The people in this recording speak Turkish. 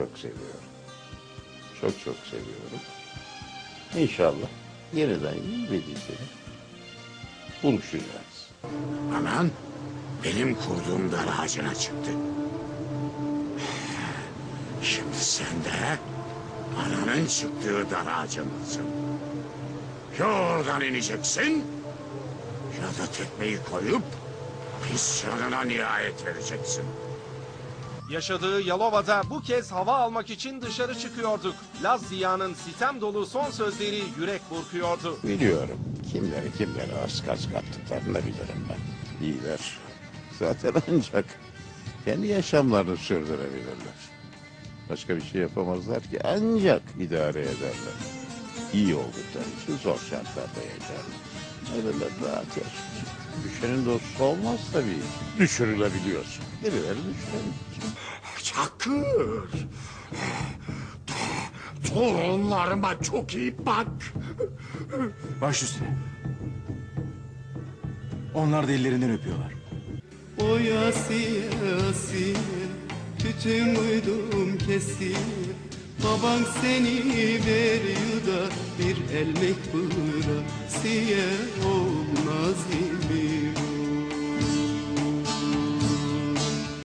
çok seviyorum. Çok çok seviyorum. İnşallah yeniden bilmediğinde buluşacağız. Anan benim kurduğum dar ağacına çıktı. Şimdi sen de ananın çıktığı dar ağacındasın. Ya oradan ineceksin ya da tekmeyi koyup pis canına nihayet vereceksin. Yaşadığı Yalova'da bu kez hava almak için dışarı çıkıyorduk. Laz Ziya'nın sitem dolu son sözleri yürek burkuyordu. Biliyorum kimleri kimleri az kas kattıklarını bilirim ben. İyiler. Zaten ancak kendi yaşamlarını sürdürebilirler. Başka bir şey yapamazlar ki ancak idare ederler. İyi oldukları için zor şartlarda yaşarlar. Öyleler rahat yaşar. Düşenin dostu olmaz tabii. Düşürülebiliyorsun. Birileri düşüremiyor. Çakır. Torunlarıma çok iyi bak. Baş üstüne. Onlar da ellerinden öpüyorlar. O Asiye Asiye Tütün uydum kesiye Baban seni veriyor da Bir el mekbura Siye mı?